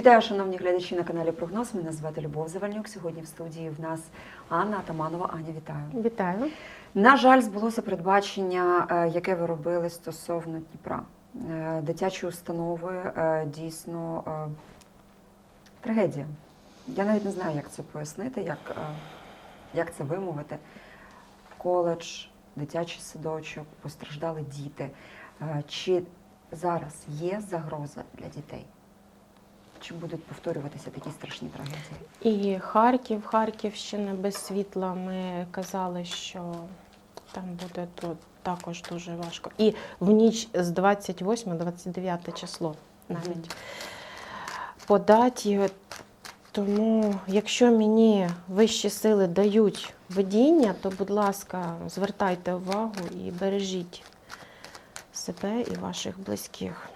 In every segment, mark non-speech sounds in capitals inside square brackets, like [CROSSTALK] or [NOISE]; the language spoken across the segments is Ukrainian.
Вітаю, шановні глядачі на каналі Прогноз. Мене звати Любов Завальнюк. Сьогодні в студії в нас Анна Атаманова. Аня, вітаю. Вітаю. На жаль, збулося передбачення, е, яке ви робили стосовно Дніпра. Е, Дитячі установи е, дійсно трагедія. Я навіть не знаю, як це пояснити, як, як це вимовити. Коледж, дитячий садочок, постраждали діти. Чи зараз є загроза для дітей? Чи будуть повторюватися такі страшні трагедії? І Харків, Харківщина без світла. Ми казали, що там буде тут також дуже важко. І в ніч з 28-29 число навіть Мгм. по даті. Тому, якщо мені вищі сили дають видіння, то, будь ласка, звертайте увагу і бережіть себе і ваших близьких.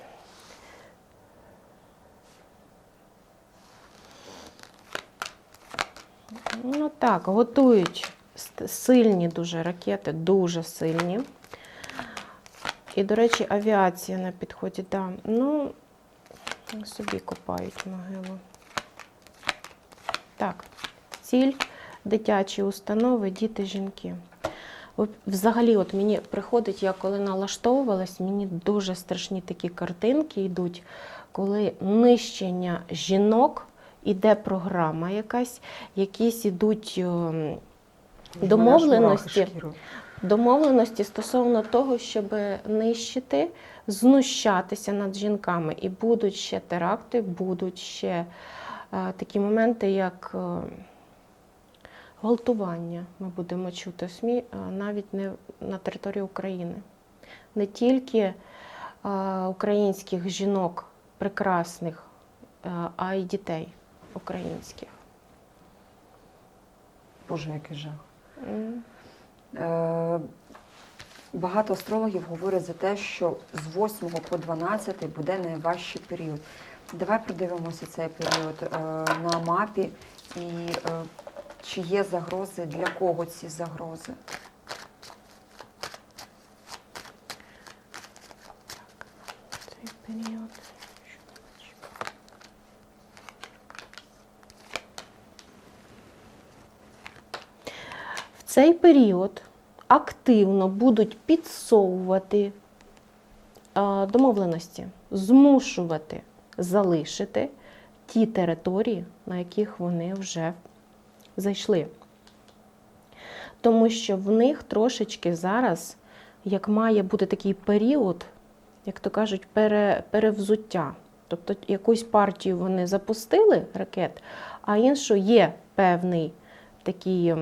Ну так, готують сильні дуже ракети, дуже сильні. І, до речі, авіація на підході, да. Ну, собі копають могилу. Так, ціль дитячі установи, діти, жінки. Взагалі, от мені приходить, я коли налаштовувалась, мені дуже страшні такі картинки йдуть, коли нищення жінок, іде програма якась, якісь ідуть ем, домовленості. домовленості стосовно того, щоб нищити, знущатися над жінками. І будуть ще теракти, будуть ще е, такі моменти, як е, гвалтування. Ми будемо чути в СМІ е, навіть не на території України. Не тільки е, українських жінок прекрасних, е, а й дітей українських. Боже, який жах. М. Е, Багато астрологів говорять за те, що з 8 по 12 буде найважчий період. Давай продивимося цей період е, на мапі і е, чи є загрози, для кого ці загрози. Цей період. В цей період активно будуть підсовувати е, домовленості, змушувати залишити ті території, на яких вони вже зайшли. Тому що в них трошечки зараз, як має бути такий період, як то кажуть, пере, перевзуття. Тобто якусь партію вони запустили ракет, а іншу є певний такий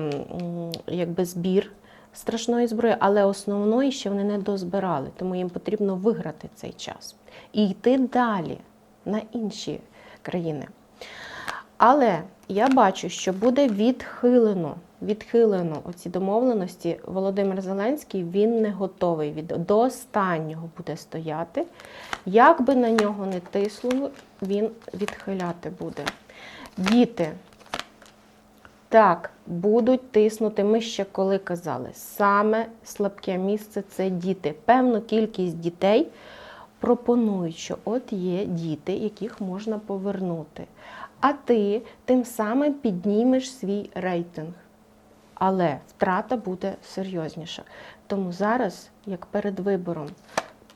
якби збір страшної зброї, але основної ще вони не дозбирали, тому їм потрібно виграти цей час і йти далі на інші країни. Але я бачу, що буде відхилено, відхилено оці домовленості. Володимир Зеленський він не готовий від до останнього буде стояти. Як би на нього не тиснули, він відхиляти буде. Діти. Так, будуть тиснути. Ми ще коли казали, саме слабке місце це діти. Певну кількість дітей пропонують, що от є діти, яких можна повернути. А ти тим самим піднімеш свій рейтинг. Але втрата буде серйозніша. Тому зараз, як перед вибором,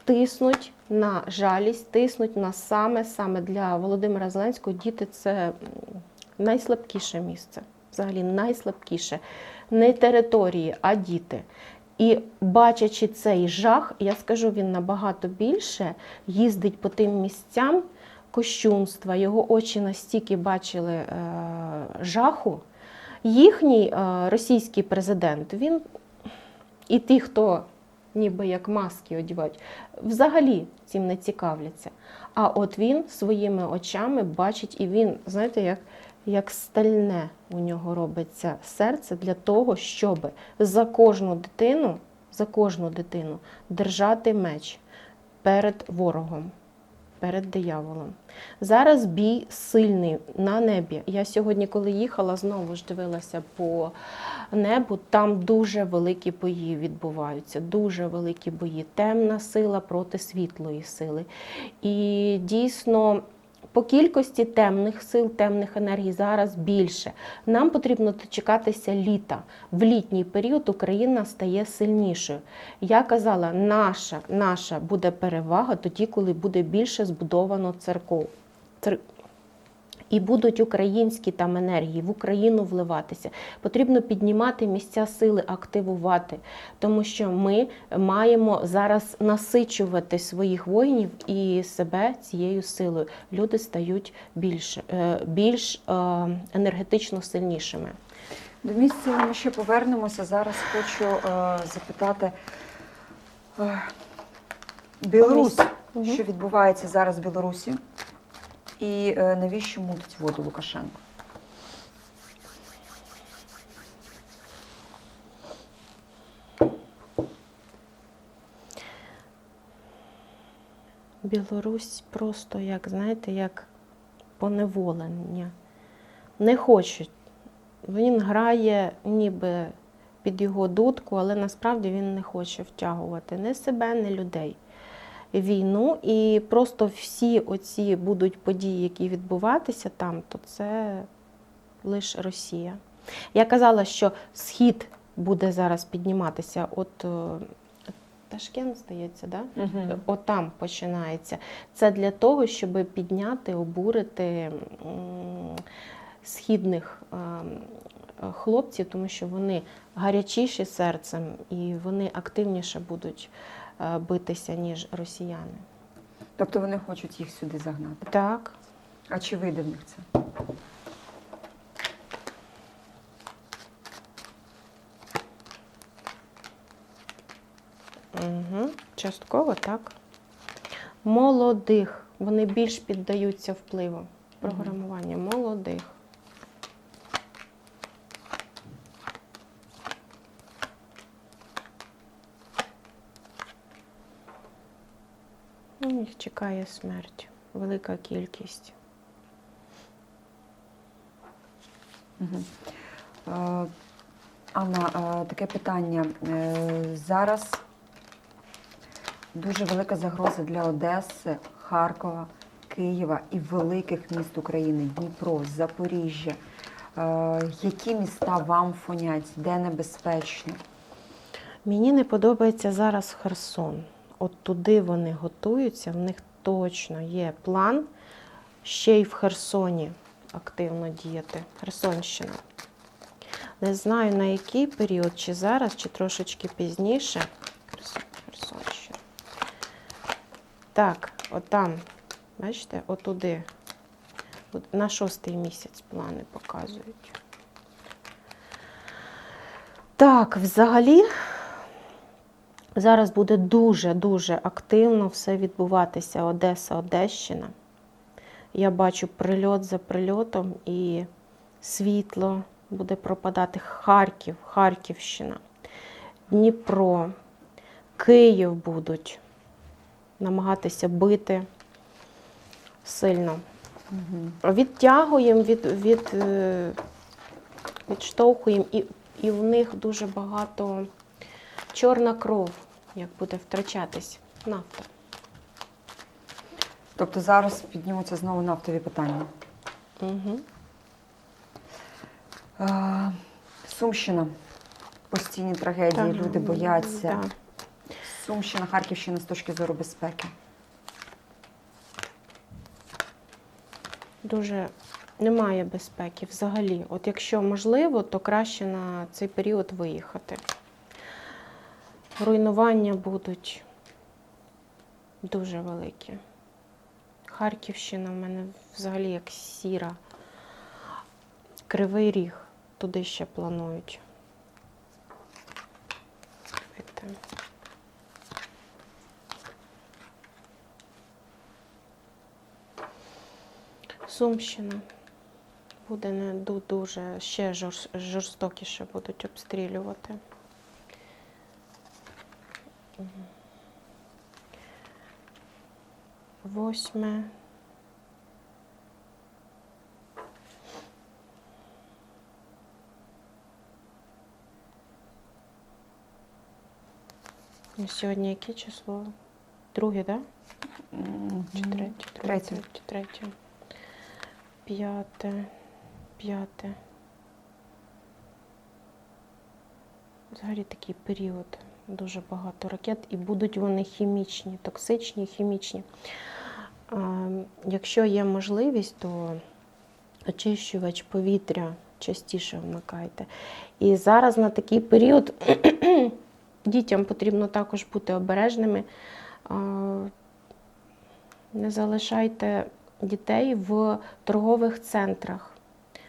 тиснуть на жалість, тиснуть на саме саме для Володимира Зеленського діти це найслабкіше місце. Взагалі найслабкіше. Не території, а діти. І бачачи цей жах, я скажу, він набагато більше їздить по тим місцям кощунства, його очі настільки бачили е, жаху. Їхній е, російський президент, він і ті, хто ніби як маски одягають, взагалі цим не цікавляться. А от він своїми очами бачить, і він, знаєте, як, як стальне у нього робиться серце для того, щоб за кожну дитину, за кожну дитину держати меч перед ворогом. Перед дияволом. Зараз бій сильний на небі. Я сьогодні, коли їхала, знову ж дивилася по небу. Там дуже великі бої відбуваються, дуже великі бої. Темна сила проти світлої сили. І дійсно по кількості темних сил, темних енергій зараз більше. Нам потрібно дочекатися літа. В літній період Україна стає сильнішою. Я казала, наша, наша буде перевага тоді, коли буде більше збудовано церков. І будуть українські там енергії в Україну вливатися. Потрібно піднімати місця сили, активувати, тому що ми маємо зараз насичувати своїх воїнів і себе цією силою. Люди стають більш, е, більш е, енергетично сильнішими. До місця ми ще повернемося. Зараз хочу е, запитати е, Білорусь, що відбувається зараз в Білорусі, і е, навіщо мутить воду Лукашенко? Білорусь просто, як знаєте, як поневолення. Не хочуть. Він грає ніби під його дудку, але насправді він не хоче втягувати ні себе, ні людей. Війну і просто всі оці будуть події, які відбуватися там, то це лише Росія. Я казала, що схід буде зараз підніматися. От е, Ташкент, здається, да? Угу. Отам починається. Це для того, щоб підняти, обурити східних ем, хлопців, тому що вони гарячіші серцем і вони активніше будуть е, битися, ніж росіяни. Тобто вони хочуть їх сюди загнати. Так. А чи вийде в них це? Угу. Частково так. Молодих. Вони більш піддаються впливу програмування. Молодих. Ну, Їх чекає смерть. Велика кількість. Угу. Анна, е, таке питання. Е, зараз дуже велика загроза для Одеси, Харкова, Києва і великих міст України Дніпро, Запоріжжя. Які міста вам фонять? Де небезпечно? Мені не подобається зараз Херсон. От туди вони готуються, в них точно є план ще й в Херсоні активно діяти. Херсонщина. Не знаю на який період, чи зараз, чи трошечки пізніше. Херсон, Херсонщина. Так, отам, бачите, отуди. На шостий місяць плани показують. Так, взагалі, зараз буде дуже-дуже активно все відбуватися Одеса, Одещина. Я бачу прильот за прильотом і світло буде пропадати. Харків, Харківщина, Дніпро, Київ будуть намагатися бити сильно. Угу. Відтягуємо, від, від, е, відштовхуємо, і, і в них дуже багато чорна кров, як буде втрачатись нафта. Тобто зараз піднімуться знову нафтові питання. Угу. Е, Сумщина. Постійні трагедії, люди бояться. Да. Сумщина, Харківщина з точки зору безпеки. Дуже немає безпеки взагалі. От якщо можливо, то краще на цей період виїхати. Руйнування будуть дуже великі. Харківщина в мене взагалі як сіра. Кривий ріг. Туди ще планують. Сумщина. Буде не дуже ще жорстокіше будуть обстрілювати. Восьме. Ну, Сьогодні яке число? Друге, так? Да? Чи третє? Третє. третє, третє. п'яте, п'яте. Взагалі такий період. Дуже багато ракет, і будуть вони хімічні, токсичні, хімічні. Якщо є можливість, то очищувач повітря частіше вмикайте. І зараз на такий період [CLEARS THROAT] дітям потрібно також бути обережними. Не залишайте дітей в торгових центрах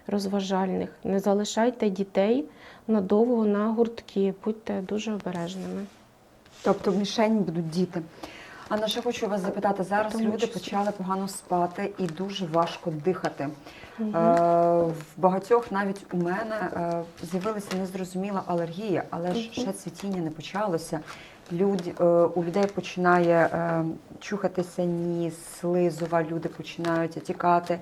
розважальних. Не залишайте дітей надовго на гуртки. Будьте дуже обережними. Тобто мішень будуть діти. Анна, ще хочу вас запитати, зараз тому люди числі. почали погано спати і дуже важко дихати. Е, в багатьох, навіть у мене, е, з'явилася незрозуміла алергія, але ж ще цвітіння не почалося. Люд, е, у людей починає е, чухатися ніс, слизова, люди починають отікати.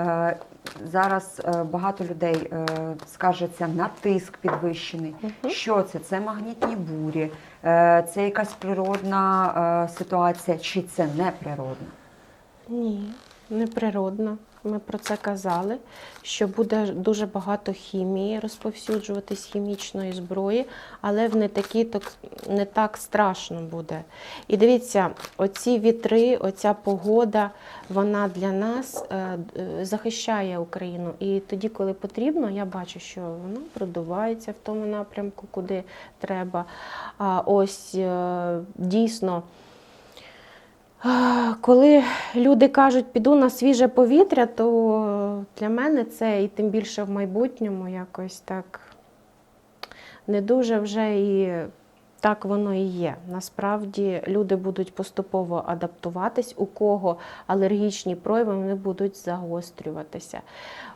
Е, зараз е, багато людей скажеться скаржаться на тиск підвищений. Угу. Що це? Це магнітні бурі, е, це якась природна е, ситуація, чи це не природна? Ні, неприродно. Ми про це казали, що буде дуже багато хімії розповсюджуватись хімічної зброї, але в не такі ток- не так страшно буде. І дивіться, оці вітри, оця погода, вона для нас е, захищає Україну. І тоді, коли потрібно, я бачу, що воно продувається в тому напрямку, куди треба. А ось е, дійсно. Коли люди кажуть, піду на свіже повітря, то для мене це і тим більше в майбутньому якось так не дуже вже і так воно і є. Насправді люди будуть поступово адаптуватись, у кого алергічні прояви вони будуть загострюватися.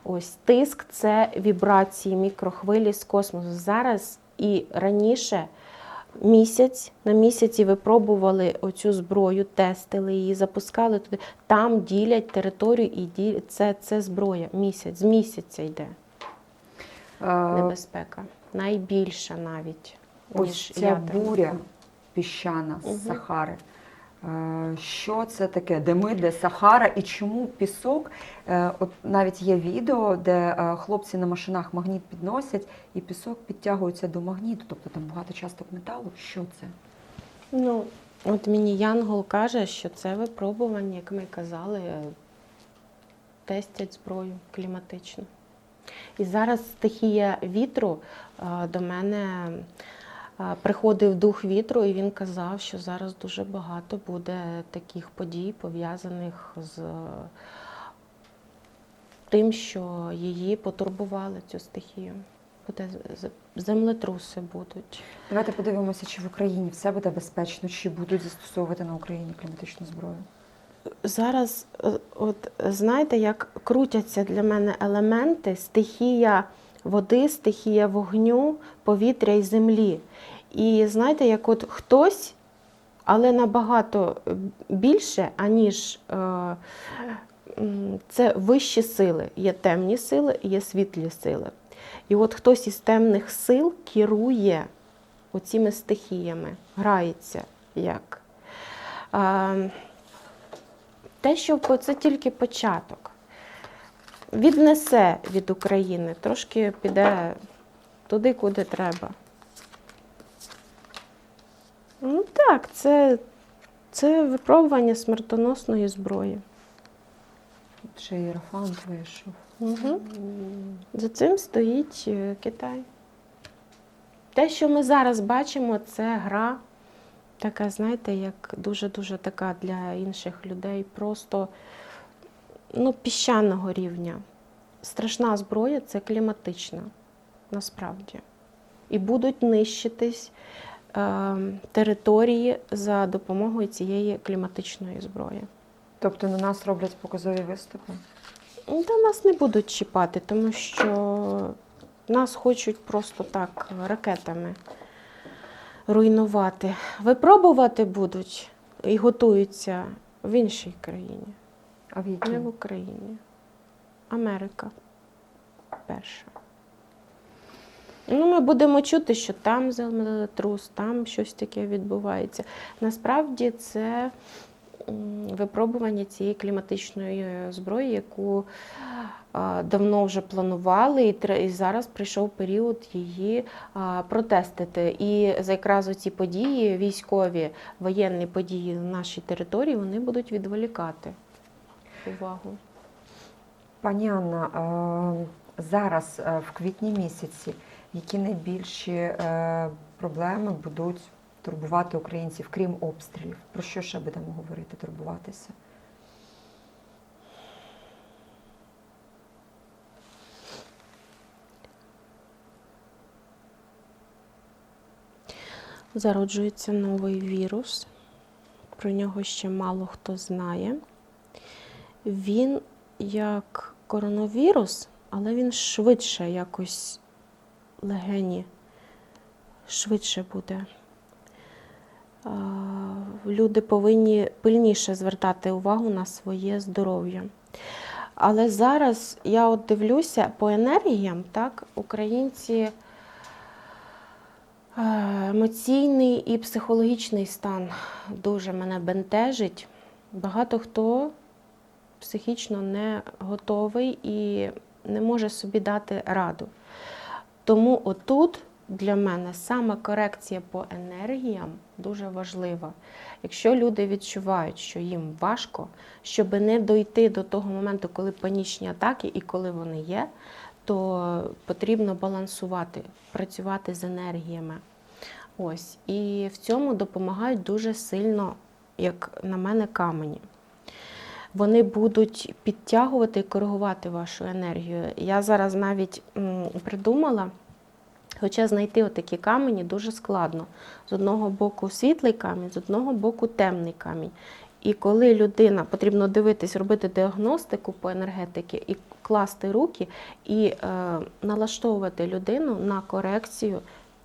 Ось тиск це вібрації, мікрохвилі з космосу. Зараз і раніше місяць на місяці випробували оцю зброю, тестили її, запускали туди. Там ділять територію і ділять. це, це зброя. Місяць, з місяця йде небезпека. Найбільша навіть. Ось ніж ця ядерна. буря піщана з угу. Сахари. Е, Що це таке? Де ми, де Сахара, і чому пісок? Е, От навіть є відео, де е, хлопці на машинах магніт підносять, і пісок підтягується до магніту, тобто там багато часток металу. Що це? Ну, от мені Янгол каже, що це випробування, як ми казали, тестять зброю кліматичну. І зараз стихія вітру до мене приходив дух вітру, і він казав, що зараз дуже багато буде таких подій, пов'язаних з тим, що її потурбували цю стихію. Буде землетруси будуть. Давайте подивимося, чи в Україні все буде безпечно, чи будуть застосовувати на Україні кліматичну зброю. Зараз, е, от знаєте, як крутяться для мене елементи стихія води, стихія вогню, повітря і землі. І знаєте, як от хтось, але набагато більше, аніж е, це вищі сили. Є темні сили, є світлі сили. І от хтось із темних сил керує оціми стихіями, грається як. Е, те, що це тільки початок. Віднесе від України, трошки піде туди, куди треба. Ну так, це, це випробування смертоносної зброї. Ще Єрофант вийшов. Угу. За цим стоїть е, Китай. Те, що ми зараз бачимо, це гра, така, знаєте, як дуже-дуже така для інших людей, просто ну, піщаного рівня. Страшна зброя це кліматична, насправді. І будуть нищитись е, території за допомогою цієї кліматичної зброї. Тобто на нас роблять показові виступи. Та нас не будуть чіпати, тому що нас хочуть просто так ракетами руйнувати. Випробувати будуть і готуються в іншій країні, А в не в Україні. Америка перша. Ну, ми будемо чути, що там землетрус, там щось таке відбувається. Насправді це випробування цієї кліматичної зброї, яку давно вже планували, і зараз прийшов період її протестити. І якраз ці події, військові воєнні події на нашій території, вони будуть відволікати увагу. Пані Анна, е, зараз е, в квітні місяці, які найбільші е, проблеми будуть турбувати українців, крім обстрілів? Про що ще будемо говорити, турбуватися? Зароджується новий вірус. Про нього ще мало хто знає. Він як коронавірус, але він швидше якось легені, швидше буде. Люди повинні пильніше звертати увагу на своє здоров'я. Але зараз я от дивлюся по енергіям, так, українці Е, Емоційний і психологічний стан дуже мене бентежить. Багато хто психічно не готовий і не може собі дати раду. Тому отут для мене саме корекція по енергіям дуже важлива. Якщо люди відчувають, що їм важко, щоб не дойти до того моменту, коли панічні атаки і коли вони є, то потрібно балансувати, працювати з енергіями. Ось. І в цьому допомагають дуже сильно, як на мене, камені. Вони будуть підтягувати і коригувати вашу енергію. Я зараз навіть придумала, хоча знайти отакі камені дуже складно. З одного боку світлий камінь, з одного боку темний камінь. І коли людина потрібно дивитись, робити діагностику по енергетики і класти руки, і е, налаштовувати людину на корекцію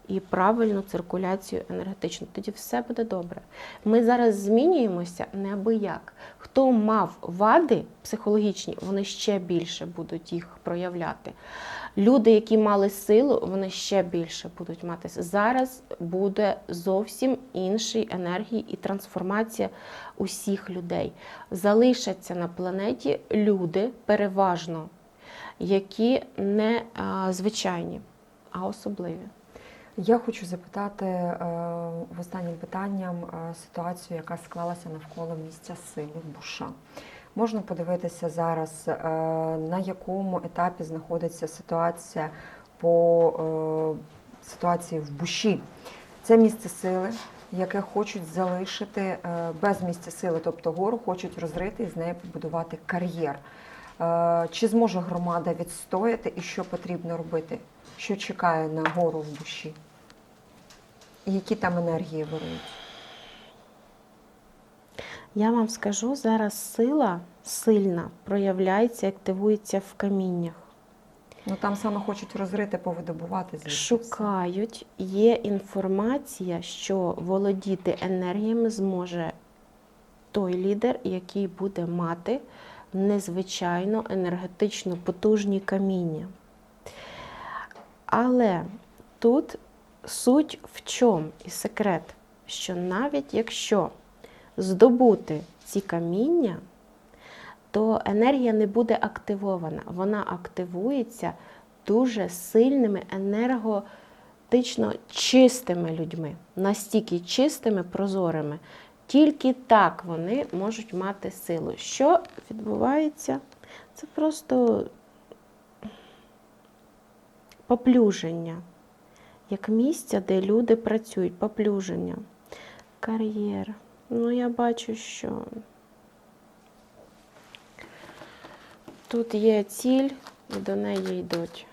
і правильну циркуляцію енергетичну. Тоді все буде добре. Ми зараз змінюємося неабияк. Хто мав вади психологічні, вони ще більше будуть їх проявляти. Люди, які мали силу, вони ще більше будуть мати. силу. Зараз буде зовсім інший енергії і трансформація усіх людей. Залишаться на планеті люди переважно, які не а, звичайні, а особливі. Я хочу запитати е, в останнім питанням е, ситуацію, яка склалася навколо місця сили Буша. Можна подивитися зараз, е, на якому етапі знаходиться ситуація по ситуації в Буші. Це місце сили, яке хочуть залишити без місця сили, тобто гору хочуть розрити і з неї побудувати кар'єр. Чи зможе громада відстояти і що потрібно робити? Що чекає на гору в Буші? Які там енергії вирують? Я вам скажу, зараз сила сильна проявляється, активується в каміннях. Ну там саме хочуть розрити, повидобувати звідти. все. Шукають, є інформація, що володіти енергіями зможе той лідер, який буде мати незвичайно енергетично потужні каміння. Але тут суть в чому і секрет, що навіть якщо здобути ці каміння, то енергія не буде активована. Вона активується дуже сильними енергетично чистими людьми, настільки чистими, прозорими. Тільки так вони можуть мати силу. Що відбувається? Це просто поплюження, як місця, де люди працюють, поплюження, кар'єр. Ну, я бачу, що тут є ціль, і до неї йдуть.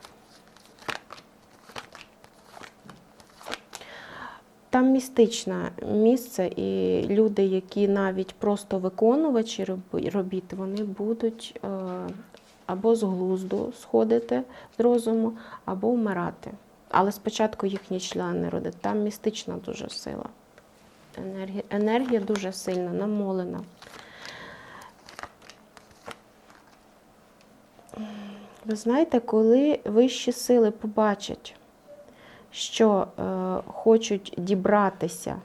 Там містичне місце, і люди, які навіть просто виконувачі робіт, вони будуть е, або з глузду сходити з розуму, або вмирати. Але спочатку їхні члени родять. Там містична дуже сила. Енергія, енергія дуже сильна, намолена. Ви знаєте, коли вищі сили побачать, що е, хочуть дібратися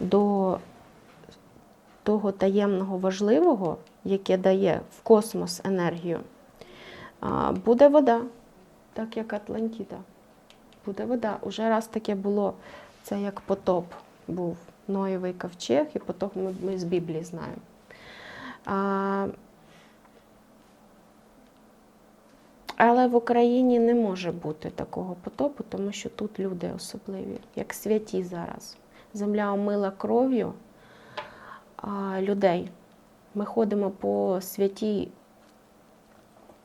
до того таємного важливого, яке дає в космос енергію, а, буде вода, так як Атлантіда. Буде вода. Уже раз таке було, це як потоп був Ноєвий ковчег, і потоп ми, ми з Біблії знаємо. А, але в Україні не може бути такого потопу, тому що тут люди особливі, як святі зараз. Земля омила кров'ю а, людей. Ми ходимо по святій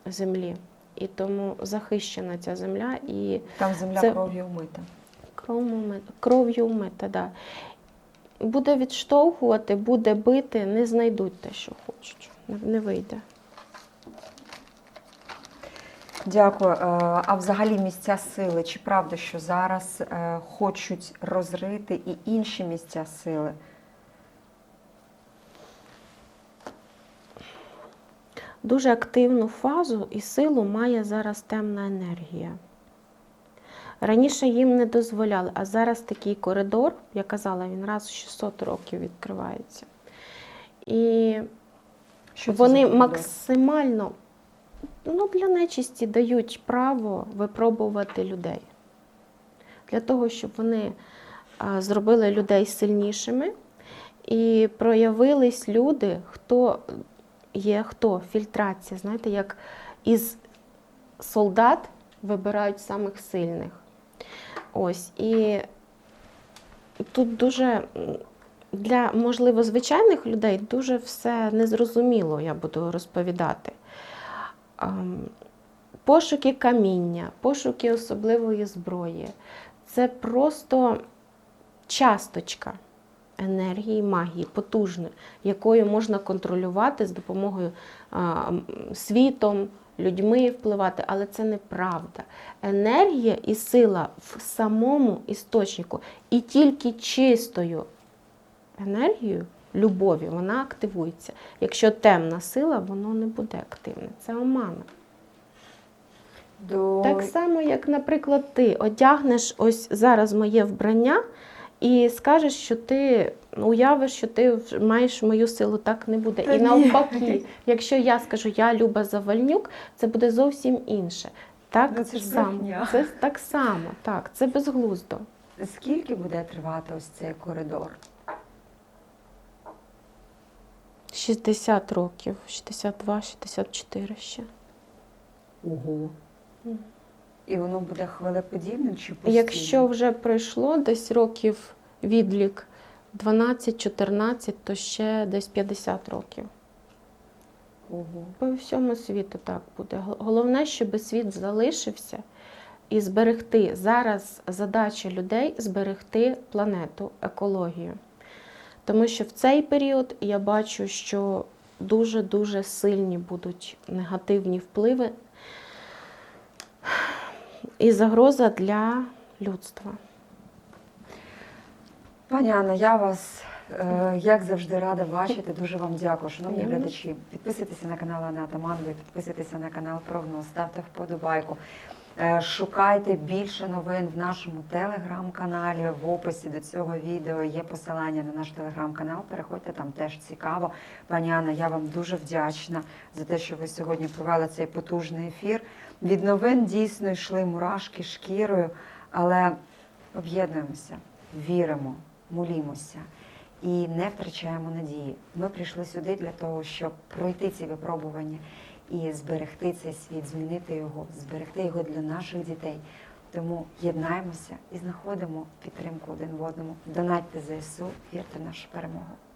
землі, і тому захищена ця земля і Там земля Це- кров'ю вмита. кров'ю мита, кров'ю мита, да. Буде відштовхувати, буде бити, не знайдуть те, що хочуть. Не- Не вийде. Дякую. Е, А взагалі місця сили, чи правда, що зараз е, хочуть розрити і інші місця сили? Дуже активну фазу і силу має зараз темна енергія. Раніше їм не дозволяли, а зараз такий коридор, я казала, він раз в 600 років відкривається. І Що вони максимально ну, для нечисті дають право випробувати людей. Для того, щоб вони зробили людей сильнішими і проявились люди, хто є хто, фільтрація, знаєте, як із солдат вибирають самих сильних. Ось. І тут дуже для, можливо, звичайних людей дуже все незрозуміло, я буду розповідати. Пошуки каміння, пошуки особливої зброї це просто часточка енергії, магії, потужної, якою можна контролювати з допомогою світом, людьми впливати, але це неправда. Енергія і сила в самому істочнику, і тільки чистою енергією любові вона активується. Якщо темна сила, воно не буде активне. Це омана. До... Так само, як, наприклад, ти одягнеш ось зараз моє вбрання і скажеш, що ти уявиш, що ти маєш мою силу, так не буде. Та і ні. навпаки, якщо я скажу я Люба Завальнюк, це буде зовсім інше. Так Ну, це ж само. брехня. Це так само, так, це безглуздо. Скільки буде тривати ось цей коридор? 60 років, 62, 64 ще. Ого. Мгм. І воно буде хвилеподібним чи постійним? Якщо вже пройшло десь років відлік 12-14, то ще десь 50 років. Ого. По всьому світу так буде. Головне, щоб світ залишився і зберегти. Зараз задача людей зберегти планету, екологію. Тому що в цей період я бачу, що дуже-дуже сильні будуть негативні впливи і загроза для людства. Пані Анна, я вас, е, як завжди, рада бачити. Дуже вам дякую, шановні глядачі. Підписуйтеся на канал Анна Атаманової, підписуйтеся на канал Прогноз, ставте вподобайку. Е, Шукайте більше новин в нашому телеграм-каналі. В описі до цього відео є посилання на наш телеграм-канал. Переходьте там теж цікаво. Пані Анна, я вам дуже вдячна за те, що ви сьогодні провели цей потужний ефір. Від новин дійсно йшли мурашки шкірою, але об'єднуємося, віримо, молімося і не втрачаємо надії. Ми прийшли сюди для того, щоб пройти ці випробування і зберегти цей світ, змінити його, зберегти його для наших дітей. Тому єднаємося і знаходимо підтримку один в одному. Донатьте ЗСУ, вірте в нашу перемогу.